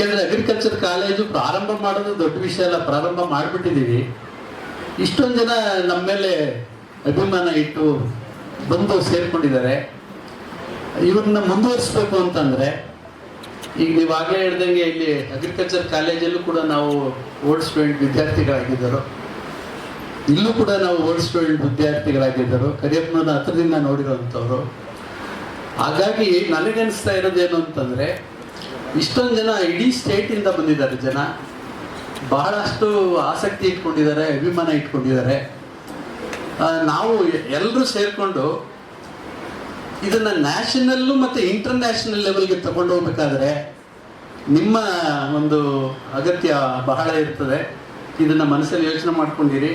ಯಾಕೆಂದ್ರೆ agriculture college ಪ್ರಾರಂಭ ಮಾಡೋದು ದೊಡ್ಡ ವಿಷಯ ಅಲ್ಲ, ಪ್ರಾರಂಭ ಮಾಡಿಬಿಟ್ಟಿದ್ದೀವಿ ಇಷ್ಟೊಂದು ಜನ ನಮ್ಮ ಮೇಲೆ ಅಭಿಮಾನ ಇಟ್ಟು ಬಂದು ಸೇರ್ಕೊಂಡಿದ್ದಾರೆ. ಇವ್ರನ್ನ ಮುಂದುವರಿಸ್ಬೇಕು ಅಂತಂದ್ರೆ, ಈಗ ನೀವು ಆಗಲೇ ಹೇಳ್ದಂಗೆ ಇಲ್ಲಿ ಅಗ್ರಿಕಲ್ಚರ್ ಕಾಲೇಜಲ್ಲೂ ಕೂಡ ನಾವು ಓಲ್ಡ್ ಸ್ಟೂಡೆಂಟ್ ವಿದ್ಯಾರ್ಥಿಗಳಾಗಿದ್ದರು. ಇಲ್ಲೂ ಕೂಡ ನಾವು ಓಲ್ಡ್ ಸ್ಟೂಡೆಂಟ್ ವಿದ್ಯಾರ್ಥಿಗಳಾಗಿದ್ದರು. ಕರಿಯಪ್ಪನ ಹತ್ರದಿಂದ ನೋಡಿರೋಂಥವ್ರು. ಹಾಗಾಗಿ ನನಗನ್ನಿಸ್ತಾ ಇರೋದೇನು ಅಂತಂದರೆ ಇಷ್ಟೊಂದು ಜನ ಇಡೀ ಸ್ಟೇಟಿಂದ ಬಂದಿದ್ದಾರೆ ಜನ. ಬಹಳಷ್ಟು ಆಸಕ್ತಿ ಇಟ್ಕೊಂಡಿದ್ದಾರೆ, ಅಭಿಮಾನ ಇಟ್ಕೊಂಡಿದ್ದಾರೆ. ನಾವು ಎಲ್ಲರೂ ಸೇರಿಕೊಂಡು ಇದನ್ನ ನ್ಯಾಷನಲ್ಲು ಮತ್ತು ಇಂಟರ್ನ್ಯಾಷನಲ್ ಲೆವೆಲ್ಗೆ ತಗೊಂಡು ಹೋಗ್ಬೇಕಾದ್ರೆ ನಿಮ್ಮ ಒಂದು ಅಗತ್ಯ ಬಹಳ ಇರ್ತದೆ. ಇದನ್ನ ಮನಸ್ಸಲ್ಲಿ ಯೋಚನೆ ಮಾಡ್ಕೊಂಡಿರಿ.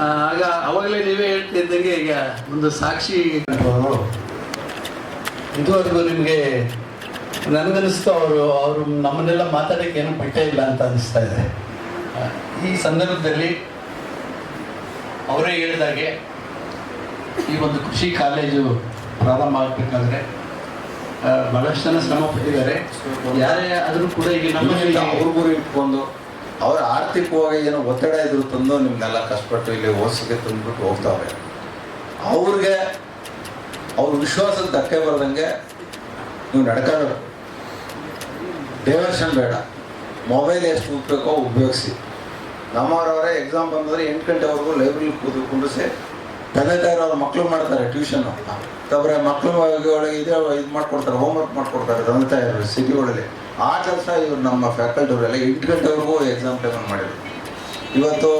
ಆಗ ಅವಾಗಲೇ ನೀವೇ ಹೇಳ್ತಿದ್ದಂಗೆ ಈಗ ಒಂದು ಸಾಕ್ಷಿ. ಇದುವರೆಗೂ ನಿಮಗೆ ನನಗನ್ನಿಸ್ತು ಅವರು ಅವರು ನಮ್ಮನ್ನೆಲ್ಲ ಮಾತಾಡೋಕ್ಕೆ ಏನೂ ಬಿಟ್ಟೇ ಇಲ್ಲ ಅಂತ ಅನಿಸ್ತಾ ಇದೆ. ಈ ಸಂದರ್ಭದಲ್ಲಿ ಅವರೇ ಹೇಳಿದಾಗೆ ಈ ಒಂದು ಕೃಷಿ ಕಾಲೇಜು ಪ್ರಾರಂಭ ಆಗಬೇಕಾದ್ರೆ ಬಹಳಷ್ಟು ಜನ ಶ್ರಮ ಪಟ್ಟಿದ್ದಾರೆ. ಯಾರೇ ಆದರೂ ಕೂಡ ಈಗ ನಮ್ಮಲ್ಲಿ ನಿಮ್ಮಲ್ಲಿ ಅವ್ರಿಗೂ ಇಟ್ಕೊಂಡು ಅವ್ರ ಆರ್ಥಿಕವಾಗಿ ಏನೋ ಒತ್ತಡ ಇದ್ರು ತಂದು ನಿಮ್ಗೆಲ್ಲ ಕಷ್ಟಪಟ್ಟು ಇಲ್ಲಿ ಓಸಿಗೆ ತಂದ್ಬಿಟ್ಟು ಹೋಗ್ತಾವೆ ಅವ್ರಿಗೆ ಅವ್ರ ವಿಶ್ವಾಸಕ್ಕೆ ಧಕ್ಕೆ ಬರ್ದಂಗೆ ನೀವು ನಡ್ಕೋಬೇಕು ಡೈವರ್ಷನ್ ಬೇಡ. ಮೊಬೈಲ್ ಎಷ್ಟು ಉಪಯೋಗೋ ಉಪಯೋಗಿಸಿ. ನಮ್ಮವರವರೇ ಎಕ್ಸಾಮ್ ಬಂದರೆ ಎಂಟು ಗಂಟೆವರೆಗೂ ಲೈಬ್ರರಿ ಕೂತು ಕುಂಡಿಸಿ ತಂದೆ ತಾಯಿರು ಅವ್ರ ಮಕ್ಕಳು ಮಾಡ್ತಾರೆ ಟ್ಯೂಷನ್ ತಬ್ರೆ ಮಕ್ಕಳು ಒಳಗೆ ಇದೇ ಇದು ಮಾಡ್ಕೊಡ್ತಾರೆ ಹೋಮ್ವರ್ಕ್ ಮಾಡ್ಕೊಡ್ತಾರೆ ತಂದೆ ತಾಯಿಯವರು ಸಿಟಿಗಳಲ್ಲಿ ಆ ಕೆಲಸ ಇವರು ನಮ್ಮ ಫ್ಯಾಕಲ್ಟಿ ಅವರೆಲ್ಲ ಎಂಟು ಗಂಟೆವರೆಗೂ ಎಕ್ಸಾಮ್ ಟೈಮಲ್ಲಿ ಮಾಡಿದ್ರು. ಇವತ್ತು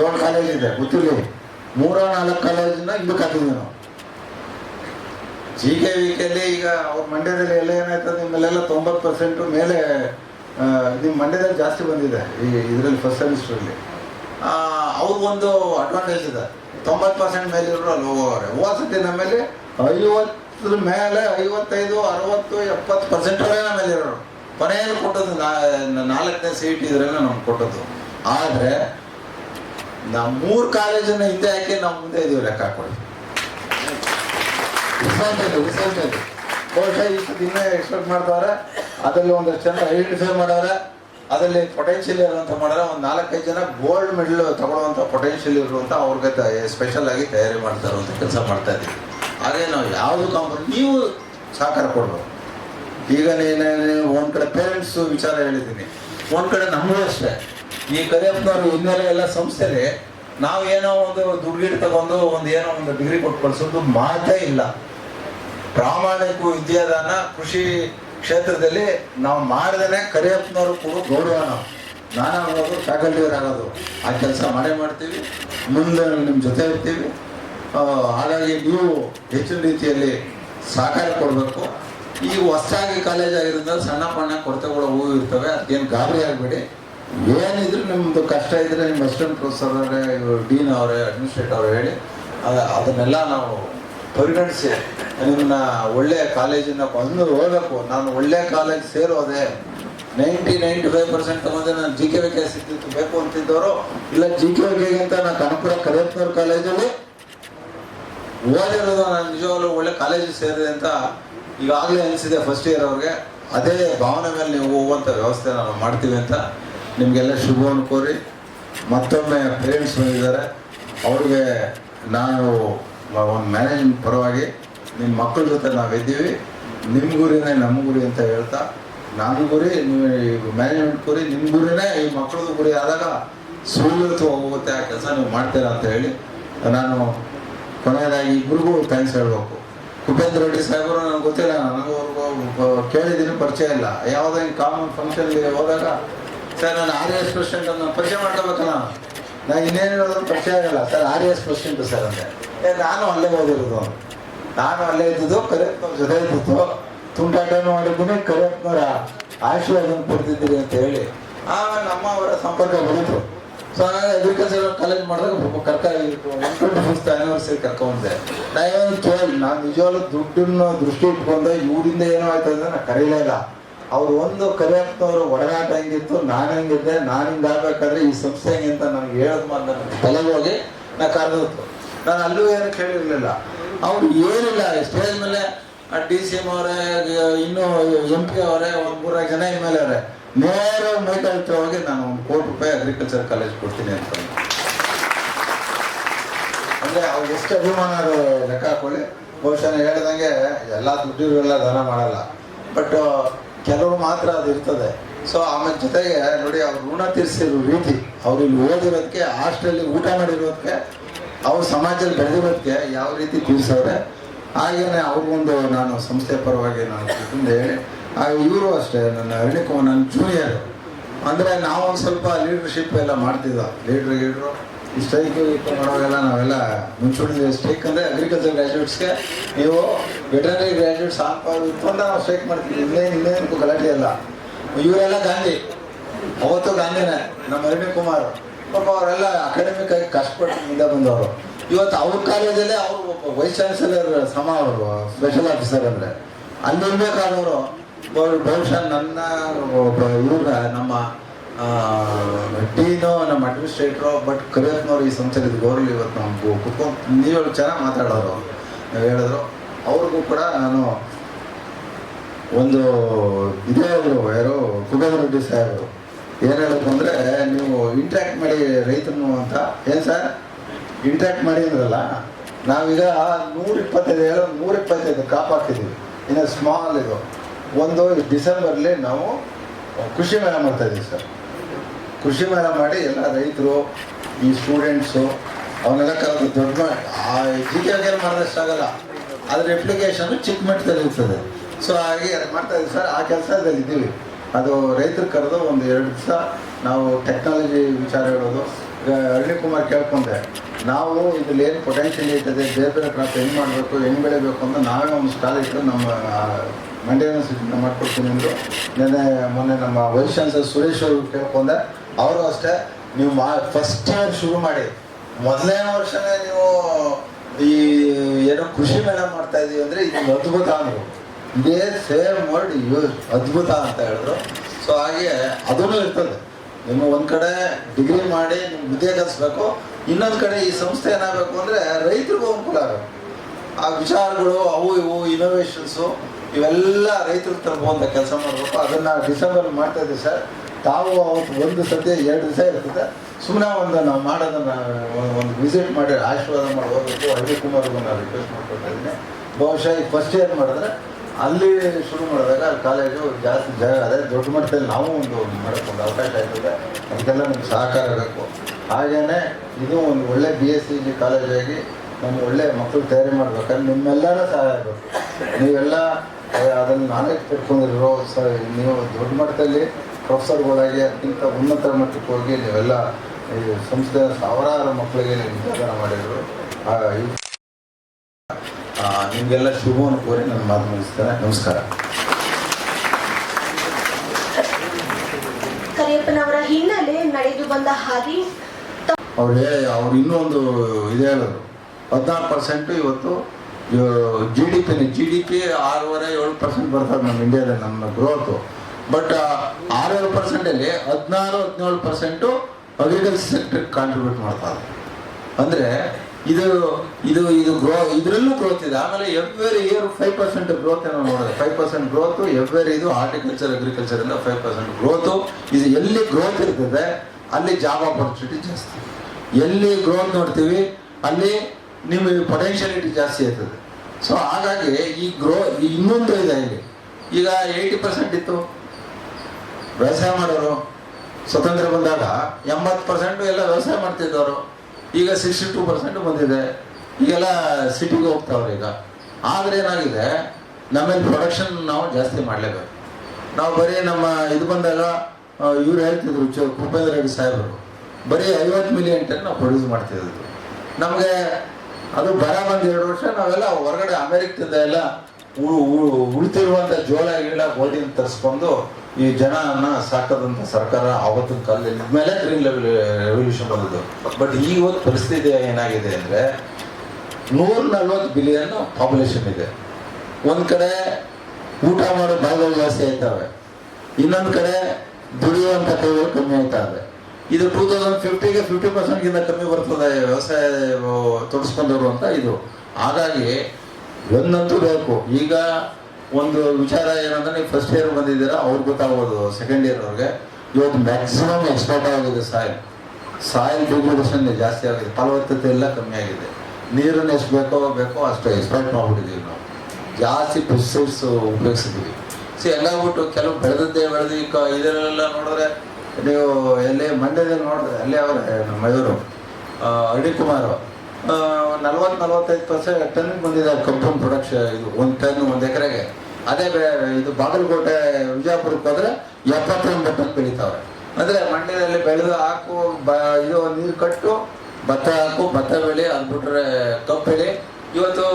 ಏಳು ಕಾಲೇಜ್ ಇದೆ ಗೊತ್ತಿಲ್ಲ ಮೂರ ನಾಲ್ಕು ಕಾಲೇಜಿನ ಹಿಂದಕ್ಕೆ ಹಾಕಿದ್ವಿ ನಾವು ಜಿ ಕೆ ವಿ ಕೆಲ್ಲಿ ಈಗ ಅವ್ರ ಮಂಡ್ಯದಲ್ಲಿ ಎಲ್ಲ ಏನಾಯ್ತು ನಿಮ್ಮಲ್ಲೆಲ್ಲ ತೊಂಬತ್ತು ಪರ್ಸೆಂಟು ಮೇಲೆ ನಿಮ್ಮ ಮಂಡ್ಯದಲ್ಲಿ ಜಾಸ್ತಿ ಬಂದಿದೆ ಈ ಇದರಲ್ಲಿ ಫಸ್ಟ್ ಸೆಮಿಸ್ಟ್ರಲ್ಲಿ ಅವ್ರಿಗೊಂದು ಅಡ್ವಾಂಟೇಜ್ ಇದೆ. ತೊಂಬತ್ತು ಪರ್ಸೆಂಟ್ ಮೇಲೆ ಇರೋರು ಅಲ್ಲಿ ಹೋಗೋರೆ ಹೋಸತಿ ನಮ್ಮಲ್ಲಿ ಐವತ್ತರ ಮೇಲೆ ಐವತ್ತೈದು, ಅರವತ್ತು, ಎಪ್ಪತ್ತು ಪರ್ಸೆಂಟ್ ನಮ್ಮಲ್ಲಿ ಇರೋರು. ಕೊನೆಯಲ್ಲಿ ಕೊಟ್ಟದ್ದು ನಾಲ್ಕನೇ ಸೀಟ್ ಇದ್ರೆಲ್ಲ ನಮ್ಗೆ ಕೊಟ್ಟದ್ದು. ಆದರೆ ನಮ್ಮ ಮೂರು ಕಾಲೇಜನ್ನು ಹಿಂದೆ ಹಾಕಿ ನಾವು ಮುಂದೆ ಇದೀವಿ ಲೆಕ್ಕ ಹಾಕೊಳ್ಳಿ ರಿಸಲ್ಟ್ ಇದೆ ಬಹುಶಃ ಇಷ್ಟು ದಿನ ಎಕ್ಸ್ಪೆಕ್ಟ್ ಮಾಡ್ತಾರೆ ಅದರಲ್ಲಿ ಒಂದಷ್ಟು ಜನ ಐಡೆಂಟಿಫೈ ಮಾಡವ್ರೆ, ಅದರಲ್ಲಿ ಪೊಟೆನ್ಷಿಯಲ್ ಇರುವಂತ ಮಾಡಾರೆ ಒಂದು ನಾಲ್ಕೈದು ಜನ ಗೋಲ್ಡ್ ಮೆಡಲ್ ತಗೊಳ್ಳುವಂಥ ಪೊಟೆನ್ಷಿಯಲ್ ಇರುವಂಥ ಅವ್ರಿಗೆ ಸ್ಪೆಷಲ್ ಆಗಿ ತಯಾರಿ ಮಾಡ್ತಾ ಇರುವಂಥ ಕೆಲಸ ಮಾಡ್ತಾ ಇದ್ದೀವಿ. ಹಾಗೆ ನಾವು ಯಾವುದು ನೀವು ಸಹಕಾರ ಕೊಡ್ಬೇಕು. ಈಗ ನೀನು ಒಂದು ಕಡೆ ಪೇರೆಂಟ್ಸ್ ವಿಚಾರ ಹೇಳಿದ್ದೀನಿ. ಒಂದು ಕಡೆ ನಮಗೂ ಅಷ್ಟೇ. ಈ ಕರಿಯಪ್ಪನವರು ಹಿನ್ನೆಲೆ ಎಲ್ಲ ಸಂಸ್ಥೆಲಿ ನಾವು ಏನೋ ಒಂದು ದುಡ್ಡು ತಗೊಂಡು ಒಂದು ಏನೋ ಒಂದು ಡಿಗ್ರಿ ಕೊಟ್ಟು ಕಳ್ಸೋದು ಮಾತೇ ಇಲ್ಲ. ಪ್ರಾಮಾಣಿಕ ವಿದ್ಯಾದಾನ ಕೃಷಿ ಕ್ಷೇತ್ರದಲ್ಲಿ ನಾವು ಮಾಡಿದ್ರೆ ಕರಿಯಪ್ಪನವರು ಕೂಡ ಗೌರವ ನಾವು. ನಾನಾಗೋದು ಫ್ಯಾಕಲ್ಟಿಯರ್ ಆಗೋದು ಆ ಕೆಲಸ ಮಾಡೇ ಮಾಡ್ತೀವಿ. ಮುಂದೆ ನಿಮ್ಮ ಜೊತೆ ಇರ್ತೀವಿ. ಹಾಗಾಗಿ ನೀವು ಹೆಚ್ಚಿನ ರೀತಿಯಲ್ಲಿ ಸಹಕಾರ ಕೊಡಬೇಕು. ಈ ಹೊಸದಾಗಿ ಕಾಲೇಜ್ ಆಗಿರೋದ್ರಿಂದ ಸಣ್ಣ ಪಣ್ಣ ಕೊರತೆಗಳು ಹೂ ಇರ್ತವೆ. ಅದಕ್ಕೇನು ಗಾಬರಿ ಆಗಬೇಡಿ. ಏನಿದ್ರು ನಿಮ್ಮದು ಕಷ್ಟ ಇದ್ರೆ ನಿಮ್ಮ ಅಸಿಸ್ಟೆಂಟ್ ಪ್ರೊಫೆಸರ್ ಅವರೇ, ಡೀನ್ ಅವರೇ, ಅಡ್ಮಿನಿಸ್ಟ್ರೇಟರ್ ಅವರು ಹೇಳಿ ಅದನ್ನೆಲ್ಲ ನಾವು ಪರಿಗಣಿಸಿ. ನಿಮ್ಮನ್ನ ಒಳ್ಳೆಯ ಕಾಲೇಜಿನ ಬಂದು ಹೋಗ್ಬೇಕು ನಾನು ಒಳ್ಳೆಯ ಕಾಲೇಜ್ ಸೇರೋದೆ, ನೈಂಟಿ ನೈಂಟಿ ಫೈವ್ ಪರ್ಸೆಂಟ್ ತಗೊಂಡ್ರೆ ನಾನು ಜಿ ಕೆ ಕೆ ಸಿಕ್ಕಿತ್ತು ಬೇಕು ಅಂತಿದ್ದವರು, ಇಲ್ಲ ಜಿ ಕೆ ಅಂತ ನಾನು ಕನಕಪುರ ಕರಿಯಪ್ಪನವ್ರ ಕಾಲೇಜಲ್ಲಿ ಓದಿರೋದು ನಾನು ನಿಜವಾಗ್ಲೂ ಒಳ್ಳೆ ಕಾಲೇಜಿಗೆ ಸೇರಿದೆ ಅಂತ ಈಗಾಗಲೇ ಅನಿಸಿದೆ ಫಸ್ಟ್ ಇಯರ್ ಅವ್ರಿಗೆ. ಅದೇ ಭಾವನೆ ಮೇಲೆ ನೀವು ಹೋಗುವಂಥ ವ್ಯವಸ್ಥೆ ನಾವು ಮಾಡ್ತೀವಿ ಅಂತ ನಿಮಗೆಲ್ಲ ಶುಭವನ್ನು ಕೋರಿ ಮತ್ತೊಮ್ಮೆ ಪೇರೆಂಟ್ಸ್ ಬಂದಿದ್ದಾರೆ. ಅವ್ರಿಗೆ ನಾನು ಒಂದು ಮ್ಯಾನೇಜ್ಮೆಂಟ್ ಪರವಾಗಿ ನಿಮ್ಮ ಮಕ್ಕಳ ಜೊತೆ ನಾವಿದ್ದೀವಿ ನಿಮ್ಮ ಗುರಿನೇ ನಮ್ಮ ಗುರಿ ಅಂತ ಹೇಳ್ತಾ, ನಾನು ಗುರಿ, ನೀವು ಮ್ಯಾನೇಜ್ಮೆಂಟ್ ಗುರಿ ನಿಮ್ಮ ಗುರಿನೇ ಈ ಮಕ್ಕಳದ್ದು ಗುರಿ ಆದಾಗ ಸುಲಭ ಹೋಗುತ್ತೆ, ಆ ಕೆಲಸ ನೀವು ಮಾಡ್ತೀರಾ ಅಂತ ಹೇಳಿ ನಾನು ಕೊನೆಯದಾಗಿ ಇಬ್ಬರಿಗೂ ಥ್ಯಾಂಕ್ಸ್ ಹೇಳಬೇಕು. ಕುಪೇಂದ್ರ ರೆಡ್ಡಿ ಸಾಹೇಬರು ನನಗೆ ಗೊತ್ತಿಲ್ಲ ನನಗೂ ಕೇಳಿದ್ದೀನಿ ಪರಿಚಯ ಇಲ್ಲ. ಯಾವುದೇ ಕಾಮನ್ ಫಂಕ್ಷನ್ಗೆ ಹೋದಾಗ, ಸರ್, ನಾನು ಆರ್ ಎಸ್ ಪ್ರೆಸಿಡೆಂಟ್ ಅನ್ನ ಪರಿಚಯ ಮಾಡ್ಕೋಬೇಕಲ್ಲ. ನಾನು ಇನ್ನೇನು ಹೇಳಿದ್ರು ಪರಿಚಯ ಆಗಲ್ಲ. Sir R S president sir ಅಂತೆ. ನಾನು ಅಲ್ಲೇ ಓದಿರೋದು ನಾನು ಅಲ್ಲೇ ಇದ್ದಿದ್ದು ಕರೆಕ್ಟ್ನವ್ರ ಜೊತೆ ಇದ್ದಿದ್ದು. ತುಂಟಾಟನೂ ಮಾಡಿದ್ದೀನಿ ಕರೆಕ್ಟ್ನವರ ಆಶೀರ್ವಾದ ಕೊಡ್ತಿದ್ದೀರಿ ಅಂತ ಹೇಳಿ. ಆಮೇಲೆ ನಮ್ಮ ಅವರ ಸಂಪರ್ಕ ಬಂದಿತ್ತು. ಸೊ ನಾನು ಅಗ್ರಿಕಲ್ಚರ್ ಕಾಲೇಜ್ ಮಾಡಿದಾಗ ಕರ್ಕೊಂಡು ಕರ್ಕ ಒನ್ ಫಿಫ್ತ್ ಆನಿವರ್ಸರಿ ಕರ್ಕೊಂಡೆ ನಾವೇನು ಕೇಳಿ, ನಾನು ನಿಜವಾಗ್ಲೂ ದುಡ್ಡನ್ನ ದೃಷ್ಟಿ ಇಟ್ಕೊಂಡೆ, ಇವರಿಂದ ಏನೋ ಆಯ್ತು ಅಂದ್ರೆ ನಾನು ಕರೀಲೇ ಇಲ್ಲ. ಅವ್ರು ಒಂದು ಕರಿಯಪ್ಪನವ್ರು ಒಡನಾಟ ಹೆಂಗಿತ್ತು, ನಾನು ಹೆಂಗಿದ್ದೆ, ನಾನು ಹಿಂಗಾಗಬೇಕಾದ್ರೆ ಈ ಸಂಸ್ಥೆ ಹೆಂಗೆ ಅಂತ ನನಗೆ ಹೇಳೋದು ಮಾತು ನನ್ನ ತಲೆಗೆ ಹೋಗಿ, ನಾ ಕರೆದಿತ್ತು ನಾನು ಅಲ್ಲೂ ಏನು ಕೇಳಿರ್ಲಿಲ್ಲ. ಅವ್ರು ಏನಿಲ್ಲ, ಸ್ಟೇಜ್ ಮೇಲೆ ಡಿ ಸಿ ಎಂ ಅವರೇ, ಇನ್ನೂ ಎಂ ಪಿ ಅವರೇ ಒಂದು ಮೂರಾರು ಜನ ಎಂ ಎಲ್ ಅವರೇ ನೇರ ಹತ್ರ ಹೋಗಿ ನಾನು ಒಂದು ಕೋಟಿ ರೂಪಾಯಿ ಅಗ್ರಿಕಲ್ಚರ್ ಕಾಲೇಜ್ ಕೊಡ್ತೀನಿ ಅಂತ ಅಂದ್ರೆ. ಅವ್ರು ಎಷ್ಟು ಅಭಿಮಾನ ಲೆಕ್ಕ ಹಾಕೊಳ್ಳಿ. ಬಹುಶಃ ಹೇಳಿದಂಗೆ ಎಲ್ಲ ದುಡ್ಡಿಗೆಲ್ಲ ದಾನ ಮಾಡಲ್ಲ. ಬಟ್ ಕೆಲವರು ಮಾತ್ರ ಅದು ಇರ್ತದೆ. ಸೊ ಆಮೇಲೆ ಜೊತೆಗೆ ನೋಡಿ, ಅವ್ರು ಋಣ ತೀರಿಸಿರೋ ರೀತಿ, ಅವ್ರು ಇಲ್ಲಿ ಓದಿರೋದಕ್ಕೆ ಹಾಸ್ಟೆಲ್ ಊಟ ಮಾಡಿರೋದಕ್ಕೆ ಅವ್ರ ಸಮಾಜದಲ್ಲಿ ಬೆಳೆದಿರೋದಕ್ಕೆ ಯಾವ ರೀತಿ ತಿಳಿಸವ್ರೆ? ಹಾಗೇನೆ ಅವ್ರಿಗೊಂದು ನಾನು ಸಂಸ್ಥೆ ಪರವಾಗಿ ನಾನು ಹೇಳಿ. ಇವರು ಅಷ್ಟೇ, ನನ್ನ ಅರಣಿಕುಮಾರ್ ನನ್ನ ಜೂನಿಯರ್ ಅಂದರೆ ನಾವು ಒಂದು ಸ್ವಲ್ಪ ಲೀಡರ್ಶಿಪ್ ಎಲ್ಲ ಮಾಡ್ತಿದ್ದ ಲೀಡ್ರ್ ಗೀಡ್ರು ಈ ಸ್ಟ್ರೈಕ್ ಮಾಡೋವೆಲ್ಲ ನಾವೆಲ್ಲ ಮುಂಚೂಣಿ ಸ್ಟ್ರೈಕ್ ಅಂದರೆ ಅಗ್ರಿಕಲ್ಚರ್ ಗ್ರಾಜುಯೇಟ್ಸ್ಗೆ ನೀವು ವೆಟರ್ನರಿ ಗ್ರಾಜುಯೇಟ್ಸ್ ಹಾಕ್ಬಾರ್ದು ಅಂತ ನಾವು ಸ್ಟ್ರೈಕ್ ಮಾಡ್ತೀವಿ ಇನ್ನೇನು ಇನ್ನೇನು ಗಲಾಟೆ ಅಲ್ಲ ಇವರೆಲ್ಲ ಗಾಂಧಿ. ಅವತ್ತು ಗಾಂಧಿನೇ, ನಮ್ಮ ಅರಣ್ಯ ಕುಮಾರ್. ಪಾಪ ಅವರೆಲ್ಲ ಅಕಾಡೆಮಿಕ್ ಆಗಿ ಕಷ್ಟಪಟ್ಟು ಮುಂದೆ ಬಂದವರು. ಇವತ್ತು ಅವ್ರ ಕಾಲೇಜಲ್ಲೇ ಅವರು ಒಬ್ಬ ವೈಸ್ ಚಾನ್ಸಲರ್ ಸಮ ಅವರು ಸ್ಪೆಷಲ್ ಆಫೀಸರ್ ಅಂದರೆ. ಅವರು ಬಹುಶಃ ನನ್ನ ಇವ್ರ, ನಮ್ಮ ಟೀನೋ, ನಮ್ಮ ಅಡ್ಮಿನಿಸ್ಟ್ರೇಟ್ರು ಬಟ್ ಕರಿಯತ್ನವ್ರು ಈ ಸಂಸ್ಥೆಯಲ್ಲಿ ಗೌರವ ಇವತ್ತು ನಾವು ಕುತ್ಕೊಂಡು ನೀವು ಚೆನ್ನಾಗಿ ಮಾತಾಡೋರು. ನಾವು ಹೇಳಿದ್ರು. ಅವ್ರಿಗೂ ಕೂಡ ನಾನು ಒಂದು ಇದೇ ಅವರು ಯಾರು ಕುಬೇಂದ್ರ ರೆಡ್ಡಿ ಸಾಹೇಬರು. ಏನು ಹೇಳಬೇಕು ಅಂದರೆ ನೀವು ಇಂಟ್ರ್ಯಾಕ್ಟ್ ಮಾಡಿ ರೈತನು ಅಂತ. ಏನು ಸರ್ ಇಂಟ್ರ್ಯಾಕ್ಟ್ ಮಾಡಿ ಅಂದ್ರಲ್ಲ, ನಾವೀಗ ನೂರ ಇಪ್ಪತ್ತೈದು ಹೇಳೋ ನೂರ ಇಪ್ಪತ್ತೈದು ಇನ್ನು ಸ್ಮಾಲ್ ಇದು. ಒಂದು ಡಿಸೆಂಬರ್ಲಿ ನಾವು ಕೃಷಿ ಮೇಳ ಮಾಡ್ತಾ ಇದ್ದೀವಿ ಸರ್ ಕೃಷಿ ಮೇಳ ಮಾಡಿ ಎಲ್ಲ ರೈತರು, ಈ ಸ್ಟೂಡೆಂಟ್ಸು ಅವನ್ನೆಲ್ಲ ಕರೆದು ದೊಡ್ಡ ಆ ಜಿ ಕೆ ಮಾಡಿದಷ್ಟಾಗಲ್ಲ ಅದ್ರ ಎಪ್ಲಿಕೇಶನ್ ಚಿಕ್ಕ ಮಟ್ಟದಲ್ಲಿ ಇರ್ತದೆ. ಸೊ ಹಾಗೆ ಅದು ಮಾಡ್ತಾ ಇದ್ದೀವಿ ಸರ್ ಆ ಕೆಲಸದಲ್ಲಿ ಇದ್ದೀವಿ. ಅದು ರೈತರು ಕರೆದು ಒಂದು ಎರಡು ದಿವಸ ನಾವು ಟೆಕ್ನಾಲಜಿ ವಿಚಾರ ಹೇಳೋದು ಈಗ ಕುಮಾರ್ ಕೇಳ್ಕೊಂಡೆ, ನಾವು ಇದ್ರಲ್ಲಿ ಏನು ಪೊಟೆನ್ಷಿಯಲ್ ಇರ್ತದೆ ಬೇರೆ ಬೇರೆ ಕ್ರಾಪ್ ಹೆಂಗೆ ಮಾಡಬೇಕು, ಹೆಂಗೆ ಬೆಳಿಬೇಕು ಅಂತ ನಾವೇ ಒಂದು ಸ್ಟಾಲ್ ಇಟ್ಟು ನಮ್ಮ ಮಂಡ್ಯನ ಮಂಡ್ಯ ಮಾಡ್ಕೊಡ್ತೀನಿ ಅಂದರು. ನೆನ್ನೆ, ಮೊನ್ನೆ ನಮ್ಮ ವೈಸ್ ಚಾನ್ಸಲರ್ ಸುರೇಶ್ ಅವರು ಕೇಳ್ಕೊಂಡೆ, ಅವರು ಅಷ್ಟೇ, ನೀವು ಮಾ ಫಸ್ಟ್ ಇಯರ್ ಶುರು ಮಾಡಿ. ಮೊದಲನೇ ವರ್ಷನೇ ನೀವು ಈ, ಏನೋ ಕೃಷಿ ಮೇಳ ಮಾಡ್ತಾ ಇದೀವಿ ಅಂದರೆ ಇದು ಅದ್ಭುತ ಅಂದರು. ಇದೇ ಸೇಮ್ ವರ್ಡ್ ಯೂಸ್ ಅದ್ಭುತ ಅಂತ ಹೇಳಿದ್ರು. ಸೊ ಹಾಗೆ ಅದೂ ಇರ್ತದೆ. ನಿಮ್ಮ ಒಂದು ಕಡೆ ಡಿಗ್ರಿ ಮಾಡಿ ನಿಮ್ಗೆ ವಿದ್ಯೆ ಕಲಿಸ್ಬೇಕು, ಇನ್ನೊಂದು ಕಡೆ ಈ ಸಂಸ್ಥೆ ಏನಾಗಬೇಕು ಅಂದರೆ ರೈತರಿಗೂ ಅನುಕೂಲ ಆಗಬೇಕು. ಆ ವಿಚಾರಗಳು, ಅವು ಇವು ಇನೋವೇಷನ್ಸು ಇವೆಲ್ಲ ರೈತರು ತಲುಪುವಂಥ ಕೆಲಸ ಮಾಡಬೇಕು. ಅದನ್ನು ಡಿಸೆಂಬರ್ ಮಾಡ್ತಾ ಇದ್ದೀವಿ ಸರ್. ತಾವು ಅವತ್ತು ಒಂದು ಸತಿ, ಎರಡು ದಿವಸ ಇರ್ತದೆ. ಸುಮ್ಮನೆ ಒಂದು ನಾವು ಮಾಡೋದನ್ನು ಒಂದು ವಿಸಿಟ್ ಮಾಡಿ, ಆಶೀರ್ವಾದ ಮಾಡಿ ಹೋಗ್ಬೇಕು. ಹಳ್ಳಿ ಕುಮಾರ್ಗೂ ನಾನು ರಿಕ್ವೆಸ್ಟ್ ಮಾಡ್ಕೊಳ್ತಾ ಇದ್ದೀನಿ. ಬಹುಶಃ ಈ ಫಸ್ಟ್ ಇಯರ್ ಮಾಡಿದ್ರೆ ಅಲ್ಲಿ ಶುರು ಮಾಡಿದಾಗ ಅಲ್ಲಿ ಕಾಲೇಜು ಜಾಸ್ತಿ ಜಾಗ ಅದೇ ದೊಡ್ಡ ಮಟ್ಟದಲ್ಲಿ ನಾವು ಒಂದು ಮಾಡೋಕ್ಕೊಂದು ಅವಕಾಶ ಆಯ್ತದೆ. ಅದಕ್ಕೆಲ್ಲ ನಮ್ಗೆ ಸಹಕಾರ ಬೇಕು. ಹಾಗೆಯೇ ಇದು ಒಂದು ಒಳ್ಳೆ ಬಿ ಎಸ್ ಸಿ ಜಿ ಕಾಲೇಜಾಗಿ ನಮ್ಗೆ ಒಳ್ಳೆ ಮಕ್ಕಳು ತಯಾರಿ ಮಾಡ್ಬೇಕಾದ್ರೆ ನಿಮ್ಮೆಲ್ಲರ ಸಹಾಯ ಬೇಕು. ನೀವೆಲ್ಲ ಅದನ್ನು ನಾಲೆಜ್ ಪಡ್ಕೊಂಡಿರೋ ಸ ನೀವು ದೊಡ್ಡ ಮಟ್ಟದಲ್ಲಿ ಪ್ರೊಫೆಸರ್ಗಳಾಗಿ ಅತ್ಯಂತ ಉನ್ನತ ಮಟ್ಟಕ್ಕೆ ಹೋಗಿ ನೀವೆಲ್ಲ ಸಂಸ್ಥೆಯ ಸಾವಿರಾರು ಮಕ್ಕಳಿಗೆ ನೀವು ಮಾಡಿದರು. ಆ, ನಿಮಗೆಲ್ಲ ಶುಭವನ್ನು ಕೋರಿ ನನ್ನ ಮಾತು ಮುಗಿಸ್ತೇನೆ ನಮಸ್ಕಾರ. ಕರಿಯಪ್ಪನವರ ಹಿನ್ನೆಲೆ ನಡೆದು ಬಂದ ಹಾದಿ ಅವ್ರು ಹೇಳಿ ಅವ್ರು ಇನ್ನೊಂದು ಇದು ಹೇಳೋದು ಹದಿನಾರು ಪರ್ಸೆಂಟು ಇವತ್ತು ಜಿ ಡಿ ಪಿನ ಜಿ ಡಿ ಪಿ ಆರೂವರೆ ಏಳು ಪರ್ಸೆಂಟ್ ಬರ್ತದೆ ನಮ್ಮ ಇಂಡಿಯಾದಲ್ಲಿ ನಮ್ಮ ಗ್ರೋತು ಬಟ್ ಆರೇಳು ಪರ್ಸೆಂಟಲ್ಲಿ ಹದಿನಾರು ಹದಿನೇಳು ಪರ್ಸೆಂಟು ಅಗ್ರಿಕಲ್ಚರ್ ಸೆಕ್ಟರ್ ಕಾಂಟ್ರಿಬ್ಯೂಟ್ ಮಾಡ್ತಾರೆ. ಅಂದರೆ ಇದು ಇದು ಇದು ಗ್ರೋ ಇದರಲ್ಲೂ ಗ್ರೋತ್ ಇದೆ. ಆಮೇಲೆ every year five percent growth ಏನೋ ನೋಡಿದೆ ಫೈವ್ ಪರ್ಸೆಂಟ್ ಗ್ರೋತ್ ಎವ್ರಿ ಇದು ಹಾರ್ಟಿಕಲ್ಚರ್ ಅಗ್ರಿಕಲ್ಚರ್ ಎಲ್ಲ ಫೈವ್ ಪರ್ಸೆಂಟ್ ಗ್ರೋತು ಇದು ಎಲ್ಲಿ ಗ್ರೋತ್ ಇರ್ತದೆ, ಅಲ್ಲಿ ಜಾಬ್ ಆಪರ್ಚುನಿಟಿ ಜಾಸ್ತಿ. ಎಲ್ಲಿ ಗ್ರೋತ್ ನೋಡ್ತೀವಿ, ಅಲ್ಲಿ ನಿಮಗೆ ಪೊಟೆನ್ಷಿಯಾಲಿಟಿ ಜಾಸ್ತಿ ಇರ್ತದೆ. ಸೊ ಹಾಗಾಗಿ ಈ ಗ್ರೋ ಇನ್ನೊಂದು ಇದೆ ಇಲ್ಲಿ. ಈಗ ಏಯ್ಟಿ ಪರ್ಸೆಂಟ್ ಇತ್ತು. ವ್ಯವಸಾಯ ಮಾಡೋರು, ಸ್ವತಂತ್ರ ಬಂದಾಗ ಎಂಬತ್ತು ಪರ್ಸೆಂಟ್ ಎಲ್ಲ ವ್ಯವಸಾಯ ಮಾಡ್ತಿದ್ದವರು. ಈಗ ಸಿಕ್ಸ್ಟಿ ಟೂ ಪರ್ಸೆಂಟ್ ಬಂದಿದೆ. ಈಗೆಲ್ಲ ಸಿಟಿಗೆ ಹೋಗ್ತಾವ್ರೆ ಈಗ. ಆದರೆ ಏನಾಗಿದೆ? ನಮ್ಮಲ್ಲಿ ಪ್ರೊಡಕ್ಷನ್ ನಾವು ಜಾಸ್ತಿ ಮಾಡಲೇಬೇಕು. ನಾವು ಬರೀ ನಮ್ಮ ಇದು ಬಂದಾಗ ಇವ್ರು ಹೇಳ್ತಿದ್ರು ಭೂಪೇಂದ್ರ ರೆಡ್ಡಿ ಸಾಹೇಬರು, ಬರೀ ಐವತ್ತು ಮಿಲಿಯನ್ ಟನ್ ನಾವು ಪ್ರೊಡ್ಯೂಸ್ ಮಾಡ್ತಿದ್ದು ನಮಗೆ ಅದು ಬರ ಬಂದು ಎರಡು ವರ್ಷ ನಾವೆಲ್ಲ ಹೊರಗಡೆ ಅಮೆರಿಕದಿಂದ ಎಲ್ಲ ಉಳ್ತಿರುವಂಥ ಜೋಳ ಗಿಡ ಗೋಧಿನ ತರಿಸ್ಕೊಂಡು ಈ ಜನನ ಸಾಕದಂತ ಸರ್ಕಾರ ಆವತ್ತಿನ ಕಾಲದಲ್ಲಿ ಇದ್ಮೇಲೆ ಗ್ರೀನ್ ಲೆವೆಲ್ ರೆವಲ್ಯೂಷನ್ ಬಂದಿದ್ದು. ಬಟ್ ಒಂದು ಪರಿಸ್ಥಿತಿ ಏನಾಗಿದೆ ಅಂದರೆ ನೂರ ನಲ್ವತ್ತು ಬಿಲಿಯನ್ ಪಾಪ್ಯುಲೇಷನ್ ಇದೆ. ಒಂದು ಕಡೆ ಊಟ ಮಾಡೋ ಬಾಯಿಗಳು ಜಾಸ್ತಿ ಆಯ್ತವೆ ಇನ್ನೊಂದು ಕಡೆ ದುಡಿಯುವಂಥ ಕೈಗಳು ಕಮ್ಮಿ ಆಯ್ತವೆ ಇದು. ಟೂ ತೌಸಂಡ್ ಫಿಫ್ಟಿಗೆ ಫಿಫ್ಟಿ ಪರ್ಸೆಂಟ್ಗಿಂತ ಕಮ್ಮಿ ಬರ್ತದೆ ವ್ಯವಸಾಯ ತೊಡಸ್ಕೊಂಡವರು ಅಂತ ಇದು. ಹಾಗಾಗಿ ಒಂದಂತೂ ಬೇಕು. ಈಗ ಒಂದು ವಿಚಾರ ಏನಂದ್ರೆ ನೀವು ಫಸ್ಟ್ ಇಯರ್ ಬಂದಿದ್ದೀರಾ ಅವ್ರಿಗೆ ಗೊತ್ತಾಗ್ಬೋದು ಸೆಕೆಂಡ್ ಇಯರ್ ಅವ್ರಿಗೆ. ಇವತ್ತು ಮ್ಯಾಕ್ಸಿಮಮ್ ಎಕ್ಸ್ಪರ್ಟ್ ಆಗಿದೆ ಸಾಯಿಲ್ ಸಾಯಿಲ್ ಫಿಲ್ಟ್ರೇಷನ್ ಜಾಸ್ತಿ ಆಗಿದೆ, ಫಲವತ್ತತೆ ಎಲ್ಲ ಕಮ್ಮಿ ಆಗಿದೆ. ನೀರನ್ನು ಎಷ್ಟು ಬೇಕೋ ಬೇಕೋ ಅಷ್ಟು ಎಕ್ಸ್ಪರ್ಟ್ ಮಾಡ್ಬಿಟ್ಟಿದ್ದೀವಿ ನಾವು. ಜಾಸ್ತಿ ಪೆಸ್ಟಿಸೈಡ್ಸ್ ಉಪಯೋಗಿಸಿದ್ದೀವಿ. ಸೊ ಬಿಟ್ಟು ಕೆಲವು ಬೆಳೆದದ್ದೇ ಬೆಳೆದು, ಈಗ ಇದರಲ್ಲೆಲ್ಲ ನೋಡಿದ್ರೆ ನೀವು ಎಲ್ಲೇ ಮಂಡ್ಯದಲ್ಲಿ ನೋಡಿದ್ರೆ, ಅಲ್ಲೇ ಅವರೇ, ನಮ್ಮ ಇವರು ಅಡಿ ನಲ್ವತ್ತು ನಲ್ವತ್ತೈದು ಪರ್ಸೆಂಟ್ ಟನ್ ಬಂದಿದೆ ಕಂಪೌಂಡ್ ಪ್ರೊಡಕ್ಷನ್ ಇದು ಒಂದು ಟನ್ ಒಂದು ಎಕರೆಗೆ. ಅದೇ ಇದು ಬಾಗಲಕೋಟೆ, ವಿಜಯಪುರಕ್ಕೆ ಹೋದ್ರೆ ಎಪ್ಪತ್ತೊಂದು ಟನ್ ಬೆಳಿತಾವ್ರೆ. ಅಂದರೆ ಮಂಡ್ಯದಲ್ಲಿ ಬೆಳೆದು ಹಾಕು, ಬ, ಇದು ನೀರು ಕಟ್ಟು, ಭತ್ತ ಹಾಕು, ಭತ್ತ ಬೆಳಿ, ಅದು ಬಿಟ್ರೆ ಇವತ್ತು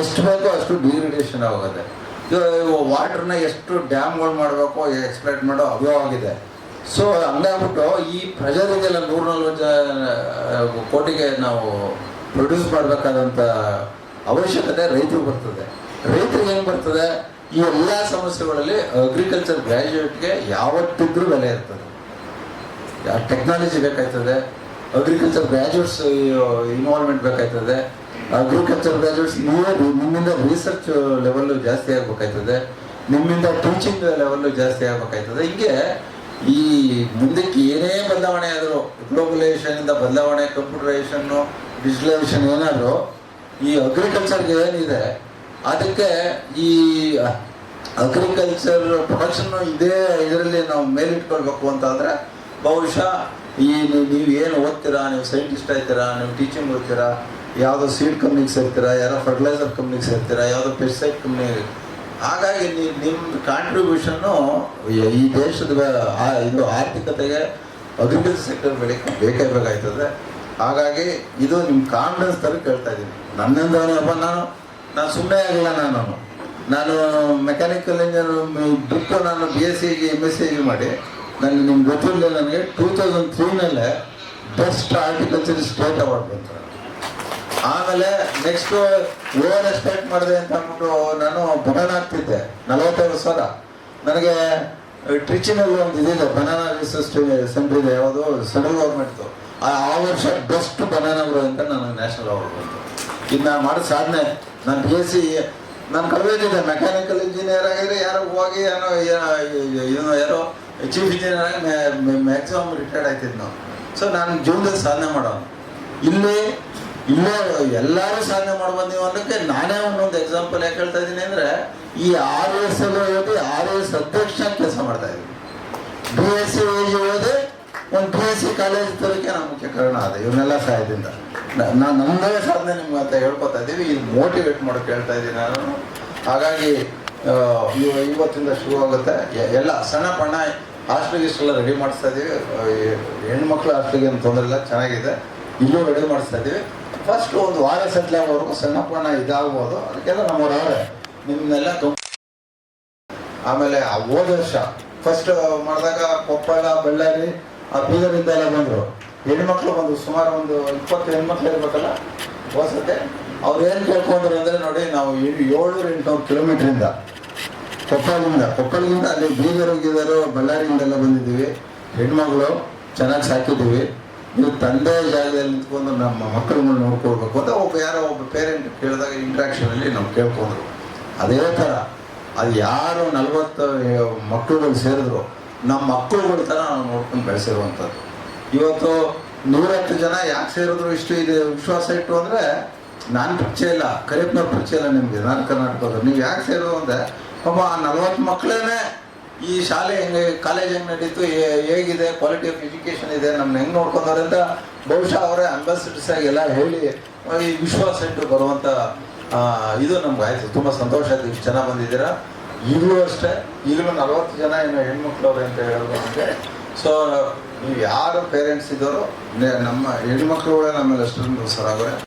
ಎಷ್ಟು ಬೇಕೋ ಅಷ್ಟು ಡಿಗ್ರಿಡೇಷನ್ ಆಗೋದೆ ಇವಾಗ ವಾಟರ್ನ ಎಷ್ಟು ಡ್ಯಾಮ್ಗಳು ಮಾಡಬೇಕು, ಎಕ್ಸ್ಪ್ಲೈಟ್ ಮಾಡೋ ಅದು ಆಗಿದೆ ಸೊ ಹಂಗಾಗ್ಬಿಟ್ಟು ಈ ಪ್ರೆಷರ್ ನೂರ ನಲ್ವತ್ತು ಕೋಟಿಗೆ ನಾವು ಪ್ರೊಡ್ಯೂಸ್ ಮಾಡಬೇಕಾದಂಥ ಅವಶ್ಯಕತೆ ರೈತರಿಗೆ ಬರ್ತದೆ. ರೈತರಿಗೆ ಹೆಂಗೆ ಬರ್ತದೆ? ಈ ಎಲ್ಲ ಸಮಸ್ಯೆಗಳಲ್ಲಿ ಅಗ್ರಿಕಲ್ಚರ್ ಗ್ರ್ಯಾಜುಯೇಟ್ಗೆ ಯಾವತ್ತಿದ್ರೂ ಬೆಲೆ ಇರ್ತದೆ. ಟೆಕ್ನಾಲಜಿ ಬೇಕಾಯ್ತದೆ ಅಗ್ರಿಕಲ್ಚರ್ ಗ್ರ್ಯಾಜುಯೇಟ್ಸ್ ಇನ್ವಾಲ್ವ್ಮೆಂಟ್ ಬೇಕಾಯ್ತದೆ ಅಗ್ರಿಕಲ್ಚರ್ ಗ್ರ್ಯಾಜುಯೇಟ್ಸ್ ನೀವೇ ನಿಮ್ಮಿಂದ ರಿಸರ್ಚ್ ಲೆವೆಲ್ಲು ಜಾಸ್ತಿ ಆಗ್ಬೇಕಾಯ್ತದೆ, ನಿಮ್ಮಿಂದ ಟೀಚಿಂಗ್ ಲೆವೆಲ್ಲು ಜಾಸ್ತಿ ಆಗ್ಬೇಕಾಯ್ತದೆ. ಹಿಂಗೆ ಈ ಮುಂದಕ್ಕೆ ಏನೇ ಬದಲಾವಣೆ ಆದರೂ ಗ್ಲೋಬಲೈಸೇಷನ್ ಇಂದ ಬದಲಾವಣೆ ಕಂಪ್ಯೂಟರೈಸೇಷನ್ನು ಡಿಜಿಟಲೈಸೇಷನ್ ಏನಾದರೂ ಈ ಅಗ್ರಿಕಲ್ಚರ್ಗೆ ಏನಿದೆ, ಅದಕ್ಕೆ ಈ ಅಗ್ರಿಕಲ್ಚರ್ ಪ್ರೊಡಕ್ಷನ್ನು ಇದೇ ಇದರಲ್ಲಿ ನಾವು ಮೇಲಿಟ್ಕೊಳ್ಬೇಕು ಅಂತ ಅಂದ್ರೆ ಬಹುಶಃ ಈ ನೀವು ನೀವು ಏನು ಓದ್ತೀರಾ, ನೀವು ಸೈಂಟಿಸ್ಟ್ ಆಯ್ತೀರಾ, ನೀವು ಟೀಚಿಂಗ್ ಓದ್ತೀರಾ, ಯಾವುದೋ ಸೀಡ್ ಕಂಪ್ನಿಗೆ ಸೇರ್ತೀರಾ, ಯಾರೋ ಫರ್ಟಿಲೈಸರ್ ಕಂಪ್ನಿಗೆ ಸೇರ್ತೀರಾ, ಯಾವುದೋ ಪೆಸ್ಟಿಸೈಡ್ ಕಂಪ್ನಿ ಹಾಗಾಗಿ ನೀ ನಿಮ್ಮ ಕಾಂಟ್ರಿಬ್ಯೂಷನ್ನು ಈ ದೇಶದ ಇದು ಆರ್ಥಿಕತೆಗೆ ಅಗ್ರಿಕಲ್ಚರ್ ಸೆಕ್ಟರ್ ಬೆಳಕ್ಕೆ ಬೇಕೇ ಬೇಕಾಯ್ತದೆ ಹಾಗಾಗಿ ಇದು ನಿಮ್ಮ ಕಾನ್ಫಿಡೆನ್ಸ್ ತರ ಕೇಳ್ತಾ ಇದ್ದೀನಿ ನನ್ನಿಂದ ನಾನು ನಾನು ಸುಮ್ಮನೆ ಆಗಿಲ್ಲ ನಾನು. ನಾನು ಮೆಕ್ಯಾನಿಕಲ್ ಇಂಜಿನಿಯರ್ ಬಿಟ್ಟು ನಾನು ಬಿ ಎಸ್ ಸಿಗೆ ಎಂ ಎಸ್ ಸಿಗೆ ಮಾಡಿ ನನಗೆ ನಿಮ್ಗೆ ಗೊತ್ತಿರಲಿಲ್ಲ ನನಗೆ. ಟೂ ತೌಸಂಡ್ ತ್ರೀನಲ್ಲೇ ಬೆಸ್ಟ್ ಆರ್ಟಿಕಲ್ಚರ್ ಸ್ಟೇಟ್ ಅವಾರ್ಡ್ ಬಂತು. ಆಮೇಲೆ ನೆಕ್ಸ್ಟ್ ಓವರ್ ಎಕ್ಸ್ಪೆಕ್ಟ್ ಮಾಡಿದೆ ಅಂತ ಅಂದ್ಬಿಟ್ಟು ನಾನು ಬನಾನ ಆಗ್ತಿದ್ದೆ ನಲವತ್ತೈದು ಸಾವಿರ ನನಗೆ ಟ್ರಿಚಿನಲ್ಲಿ ಒಂದು ಇದಿದೆ ಬನಾನಾ ರಿಸರ್ಚ್ ಸೆಂಟರ್ ಇದೆ, ಯಾವುದು ಸೆಂಟ್ರಲ್ ಗೌರ್ಮೆಂಟ್ದು ಆ ವರ್ಷ ಬೆಸ್ಟ್ ಬನಾನ ಅಂತ ನನಗೆ ನ್ಯಾಷನಲ್ ಅವಾರ್ಡ್ ಬಂತು. ಇದು ನಾನು ಮಾಡಿದ ಸಾಧನೆ. ನಾನು ಬಿ ಎಸ್ ಸಿ ನಾನು ಕಲಿಯೋದಿದೆ ಮೆಕ್ಯಾನಿಕಲ್ ಇಂಜಿನಿಯರ್ ಆಗಿದ್ರೆ ಯಾರೋ ಹೋಗಿ, ಏನೋ ಏನೋ, ಯಾರೋ ಚೀಫ್ ಇಂಜಿನಿಯರ್ ಆಗಿ ಮ್ಯಾಕ್ಸಿಮಮ್ ರಿಟೈರ್ಡ್ ಆಯ್ತಿದ್ದು ನಾವು ಸೊ ನಾನು. ಜೀವನದಲ್ಲಿ ಸಾಧನೆ ಮಾಡೋನು ಇಲ್ಲಿ ಇಲ್ಲೇ ಎಲ್ಲರೂ ಸಾಧನೆ ಮಾಡ್ಬೋದು ನೀವು ನಾನೇ ಒಂದೊಂದು ಎಕ್ಸಾಂಪಲ್ ಯಾಕೆ ಹೇಳ್ತಾ ಇದ್ದೀನಿ ಅಂದ್ರೆ, ಈ ಆರ್ ಎಸ್ ಅಲ್ಲಿ ಓದಿ ಆರ್ ಎಸ್ ಅಧ್ಯಕ್ಷ ಕೆಲಸ ಮಾಡ್ತಾ ಇದ್ದೀನಿ. ಬಿ ಎಸ್ ಸಿ ಓದಿ ಓದಿ ಒಂದು ಬಿ ಎಸ್ ಸಿ ಕಾಲೇಜ್ ತರಕ್ಕೆ ನಾ ಮುಖ್ಯ ಕಾರಣ ಅದ. ಇವನ್ನೆಲ್ಲ ಸಹಾಯದಿಂದ. ನಾನು ನಮ್ಮದೇ ಸಾಧನೆ ನಿಮ್ಗೆ ಅಂತ ಹೇಳ್ಕೊತಾ ಇದ್ದೀವಿ. ಇದು ಮೋಟಿವೇಟ್ ಮಾಡೋಕೆ ಹೇಳ್ತಾ ಇದ್ದೀನಿ ನಾನು. ಹಾಗಾಗಿ ಇವ- ಇವತ್ತಿಂದ ಶುರು ಆಗುತ್ತೆ. ಎಲ್ಲ ಸಣ್ಣ ಪಣ್ಣ ಹಾಸ್ಟೆಲ್ ಗಿಸ್ಟೆಲ್ಲ ರೆಡಿ ಮಾಡಿಸ್ತಾ ಇದ್ದೀವಿ. ಹೆಣ್ಮಕ್ಳು ಹಾಸ್ಟೆಲ್ಗೆ ಏನು ತೊಂದರೆ ಇಲ್ಲ, ಚೆನ್ನಾಗಿದೆ. ಇಲ್ಲೂ ರೆಡಿ ಮಾಡಿಸ್ತಾ ಇದ್ದೀವಿ. ಫಸ್ಟ್ ಒಂದು ವಾರ ಸೆಟ್ಲ್ ಆಗೋವರೆಗೂ ಸಣ್ಣ ಪಣ್ಣ ಇದಾಗ್ಬೋದು. ಅದಕ್ಕೆಲ್ಲ ನಮ್ಮವ್ರವ್ರೆ ನಿಮ್ಮನ್ನೆಲ್ಲ ತುಂಬ ಆಮೇಲೆ ಆ ಹೋದ ವರ್ಷ ಫಸ್ಟ್ ಮಾಡಿದಾಗ ಕೊಪ್ಪಳ, ಬಳ್ಳಾರಿ, ಆ ಬೀದರಿಂದ ಎಲ್ಲ ಬಂದರು. ಹೆಣ್ಮಕ್ಳು ಒಂದು ಸುಮಾರು ಒಂದು ಇಪ್ಪತ್ತು ಹೆಣ್ಮಕ್ಳು ಇರ್ಬೇಕಲ್ಲ ಹೋಸತ್ತೆ ಅವ್ರು ಏನು ಕೇಳ್ಕೊಂಡ್ರು ಅಂದರೆ ನೋಡಿ, ನಾವು ಏಳು- ಏಳ್ನೂರು ಎಂಟುನೂರು ಕಿಲೋಮೀಟ್ರಿಂದ ಕೊಪ್ಪಳದಿಂದ. ಕೊಪ್ಪಳದಿಂದ ಅಲ್ಲಿ ಬೀದರು ಗೀದರು ಬಳ್ಳಾರಿಯಿಂದೆಲ್ಲ ಬಂದಿದ್ದೀವಿ. ಹೆಣ್ಮಗಳು ಚೆನ್ನಾಗಿ ಸಾಕಿದ್ದೀವಿ. ನೀವು ತಂದೆ ಜಾಗದಲ್ಲಿ ನಿಂತ್ಕೊಂಡು ನಮ್ಮ ಮಕ್ಕಳನ್ನ ನೋಡ್ಕೊಳ್ಬೇಕು ಅಂತ ಒಬ್ಬ ಯಾರೋ ಒಬ್ಬ ಪೇರೆಂಟ್ ಕೇಳಿದಾಗ ಇಂಟ್ರಾಕ್ಷನಲ್ಲಿ ನಾವು ಕೇಳ್ಕೊಂಡ್ರು. ಅದೇ ಥರ, ಅದು ಯಾರು ನಲ್ವತ್ತು ಮಕ್ಕಳುಗಳು ಸೇರಿದ್ರು, ನಮ್ಮ ಮಕ್ಕಳುಗಳ ಥರ ನಾವು ನೋಡ್ಕೊಂಡು ಬೆಳೆಸಿರುವಂಥದ್ದು. ಇವತ್ತು ನೂರತ್ತು ಜನ ಯಾಕೆ ಸೇರಿದ್ರು ಇಷ್ಟು ಇದೆ ವಿಶ್ವಾಸ ಇಟ್ಟು ಅಂದರೆ, ನಾನು ಪರಿಚಯ ಇಲ್ಲ, ಕರಿಯಪ್ಪನವ್ರ ಪರಿಚಯ ಇಲ್ಲ ನಿಮಗೆ, ನಾನು ಕರ್ನಾಟಕದ ನೀವು ಯಾಕೆ ಸೇರೋದು ಅಂದರೆ ಆ ನಲ್ವತ್ತು ಮಕ್ಕಳೇನೆ ಈ ಶಾಲೆ ಹೆಂಗೆ ಕಾಲೇಜ್ ಹೆಂಗೆ ನಡೀತು ಹೇಗಿದೆ ಕ್ವಾಲಿಟಿ ಆಫ್ ಎಜುಕೇಶನ್ ಇದೆ ನಮ್ಮನ್ನ ಹೆಂಗೆ ನೋಡ್ಕೊಂಡವ್ರೆ ಅಂತ ಬಹುಶಃ ಅವರೇ ಅಂಬಾಸಿಡರ್ಸ್ ಆಗಿ ಎಲ್ಲ ಹೇಳಿ, ಈ ವಿಶ್ವಾಸ ಇಟ್ಟು ಬರುವಂಥ ಇದು ನಮ್ಗೆ ಆಯಿತು. ತುಂಬ ಸಂತೋಷ ಆಯ್ತು. ಇಷ್ಟು ಜನ ಬಂದಿದ್ದೀರಾ? ಈಗಲೂ ಅಷ್ಟೇ. ಈಗಲೂ ನಲವತ್ತು ಜನ ಏನು ಹೆಣ್ಮಕ್ಳು ಅವ್ರೆ ಅಂತ ಹೇಳಿದ್ರು ನಮಗೆ. ಸೊ ನೀವು ಯಾರು ಪೇರೆಂಟ್ಸ್ ಇದ್ದವರು ನಮ್ಮ ಹೆಣ್ಮಕ್ಳುಗಳೇ ನಮ್ಮಲ್ಲಿ ಅಷ್ಟೊಂದು ಸರಾಗವ್ರೆ.